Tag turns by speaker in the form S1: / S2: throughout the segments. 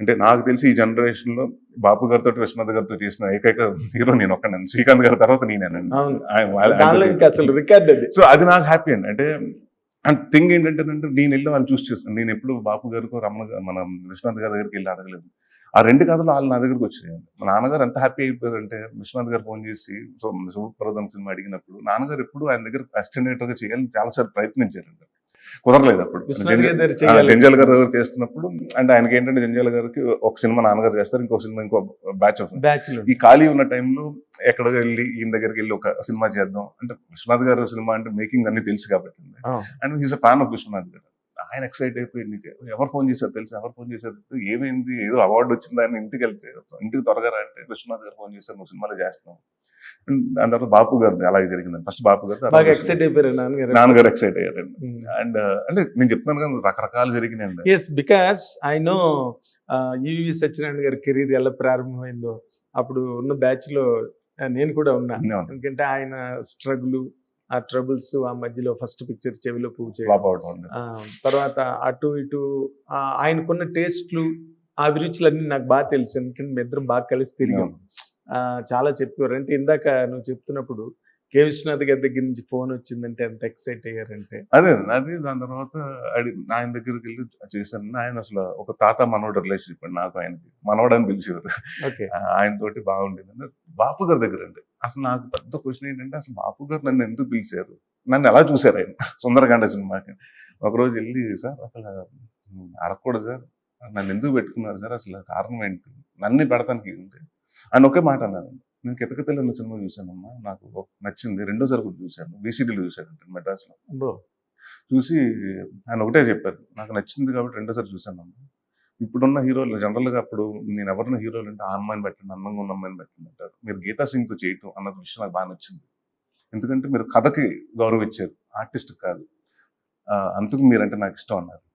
S1: అంటే నాకు తెలిసి ఈ జనరేషన్లో బాపు గారితో విశ్వనాథ్ గారితో చేసిన ఏకైక హీరో నేను ఒక్కనండి శ్రీకాంత్ గారి తర్వాత నేనేనండి. సో అది నాకు హ్యాపీ అండి. అంటే అండ్ థింగ్ ఏంటంటే నేను వెళ్ళి వాళ్ళు చూస్ చేస్తాను. నేను ఎప్పుడు బాపు గారికో రమణ గా- మన విశ్వనాథ్ గారి దగ్గరికి వెళ్ళి అడగలేదు. ఆ రెండు కథలు వాళ్ళు నా దగ్గరకు వచ్చాయి మా నాన్నగారు ఎంత హ్యాపీ అయిపోయారంటే విశ్వనాథ్ గారు ఫోన్ చేసి సో శుభప్రదం సినిమా అడిగినప్పుడు నాన్నగారు ఎప్పుడు ఆయన దగ్గర అసిస్టెంట్గా చేయాలని చాలాసార్లు ప్రయత్నించారండి కుదరలేదు అప్పుడు. జంజాల గారి దగ్గర చేస్తున్నప్పుడు అండ్ ఆయనకి ఏంటంటే జంజాల గారికి ఒక సినిమా నాన్నగారు చేస్తారు ఇంకో సినిమా ఇంకో బ్యాచ్
S2: బ్యాచ్
S1: ఈ ఖాళీ ఉన్న టైంలో ఎక్కడ వెళ్ళి ఈయన దగ్గరికి వెళ్ళి ఒక సినిమా చేద్దాం. అంటే విశ్వనాథ్ గారు సినిమా అంటే మేకింగ్ అన్ని తెలుసు కాబట్టి. And he's a fan of Vishwanath garu. ఆయన ఎక్సైట్ అయిపోయి నీకు ఎవరు ఫోన్ చేశారు తెలుసు? ఎవరు ఫోన్ చేశారు? ఏమైంది? ఏదో అవార్డు వచ్చింది ఆయన ఇంటికి వెళ్తే ఇంటికి త్వరగా అంటే విశ్వనాథ్ గారు ఫోన్ చేశారు నువ్వు సినిమాలో చేస్తున్నావు. దాని తర్వాత బాపు గారు అలాగే జరిగింది. ఫస్ట్ బాపు గారు
S2: బాగా ఎక్సైట్ అయిపోయారు నాన్నగారు.
S1: నాన్నగారు ఎక్సైట్ అయ్యారండి అండ్ అంటే నేను చెప్తున్నాను కదా రకరకాలు జరిగినాయండి.
S2: Yes because I know E V Satyanarayana గారి కెరీర్ ఎలా ప్రారంభమైందో. అప్పుడు ఉన్న బ్యాచ్లో నేను కూడా ఉన్నా. ఎందుకంటే ఆయన స్ట్రగుల్ ఆ ట్రబుల్స్ ఆ మధ్యలో ఫస్ట్ పిక్చర్ చెవిలో పువ్వు చేయడం. ఆ, తర్వాత అటు ఇటు ఆయనకున్న టేస్ట్లు ఆ అభిరుచులన్నీ నాకు బాగా తెలుసు. ఎందుకంటే మీ ఇద్దరం బాగా కలిసి తిరిగాం. చాలా చెప్పేవారు. అంటే ఇందాక నువ్వు చెప్తున్నప్పుడు కే విశ్వనాథ్ గారి దగ్గర నుంచి ఫోన్ వచ్చిందంటే ఎంత ఎక్సైట్ అయ్యారంటే?
S1: అదే అది దాని తర్వాత ఆయన దగ్గరికి వెళ్ళి చేశాను. ఆయన అసలు ఒక తాత మనవడు రిలేషన్షిప్ అండి నాకు ఆయనకి మనవడు అని పిలిచేవారు.
S2: ఓకే.
S1: ఆయన తోటి బాగుండేది బాపు గారి దగ్గర అండి. అసలు నాకు పెద్ద క్వశ్చన్ ఏంటంటే అసలు బాపు గారు నన్ను ఎందుకు పిలిచారు? నన్ను ఎలా చూశారు ఆయన? సుందరకాండ సినిమాకి. ఒకరోజు వెళ్ళి సార్ అసలు అడగకూడదు సార్. నన్ను ఎందుకు పెట్టుకున్నారు సార్? అసలు కారణం ఏంటి? నన్ను పెడతానికి ఏంటి? అని ఒకే మాట అన్నాను. నేను కితకితలు అన్న సినిమా చూశానమ్మా. నాకు నచ్చింది. రెండోసారి కూడా చూశాను. బీసీడీలో చూశాను మెడ్రాస్లో చూసి ఆయన ఒకటే చెప్పారు. నాకు నచ్చింది కాబట్టి రెండోసారి చూశాను అమ్మ ఇప్పుడున్న హీరోలు జనరల్గా అప్పుడు నేను ఎవరిన హీరోలు అంటే ఆ అమ్మాయిని పెట్టండి అందంగా ఉన్న అమ్మాయిని పెట్టండి అంటారు. మీరు గీతా సింగ్తో చేయటం అన్న విషయం నాకు బాగా నచ్చింది. ఎందుకంటే మీరు కథకి గౌరవం ఇచ్చారు. ఆర్టిస్ట్ కాదు. అందుకు మీరంటే నాకు ఇష్టం అన్నారు.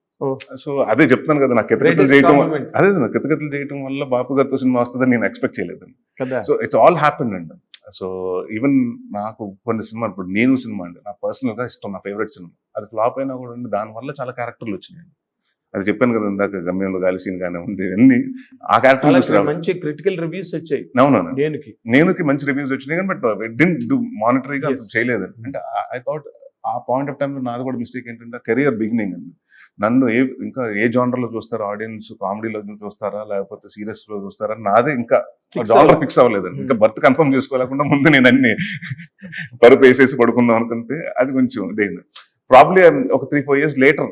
S1: సో అదే చెప్తాను కదా నాకు
S2: Greatest
S1: చేయటం. అదే నాకు కితకితలు చేయటం వల్ల బాపు గారితో సినిమా వస్తుందని నేను ఎక్స్పెక్ట్ చేయలేదు సో ఇట్స్ ఆల్ హ్యాపెన్ అండి. సో ఈవెన్ నాకు కొన్ని సినిమా ఇప్పుడు నేను సినిమా అండి నా పర్సనల్గా ఇష్టం నా ఫేవరెట్ సినిమా. అది ఫ్లాప్ అయినా కూడా అండి దాని వల్ల చాలా క్యారెక్టర్లు వచ్చినాయి. అది చెప్పాను కదా ఇందాక గమ్యంలో గాలి సీన్ కానీ ఉంది అన్ని ఆ క్యారెక్టర్
S2: మంచి క్రిటికల్ రివ్యూస్ వచ్చాయి.
S1: అవును
S2: దేనికి?
S1: నేనుకి మంచి రివ్యూస్ వచ్చినాయి కానీ బట్ డింట్ డూ మానిటరీగా. చేయలేదు. అంటే ఐ థాట్ ఆ పాయింట్ ఆఫ్ టైంలో నాది కూడా మిస్టేక్ ఏంటంటే కెరియర్ బిగినింగ్ అండి. నన్ను ఏ ఇంకా ఏ genre లో చూస్తారా ఆడియన్స్ కామెడీలో చూస్తారా లేకపోతే సీరియస్లో చూస్తారా నాదే ఇంకా జానర్
S2: అవ్వలేదు.
S1: ఫిక్స్ అవ్వలేదండి. ఇంకా
S2: Hmm.
S1: బర్త్ కన్ఫర్మ్ చేసుకోలేకుండా ముందు నేను అన్ని పరుపు వేసేసి పడుకుందాం అనుకుంటే అది కొంచెం ఇదైంది. ప్రాబ్లీ ఒక three four years later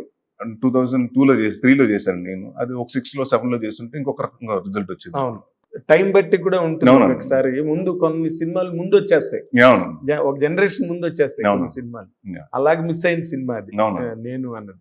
S1: two thousand టూలో చేసి త్రీలో చేశాను నేను. అది ఒక సిక్స్లో సెవెన్లో చేస్తుంటే ఇంకొక రకంగా రిజల్ట్ వచ్చింది.
S2: అవును. టైం బట్టి కూడా ఉంటుంది. ఒకసారి. ముందు కొన్ని సినిమాలు ముందు వచ్చేస్తాయి ఒక జనరేషన్ ముందు వచ్చేస్తాయి. కొన్ని సినిమాలు. అలాగే మిస్ అయిన సినిమా అది. నేను అన్నది.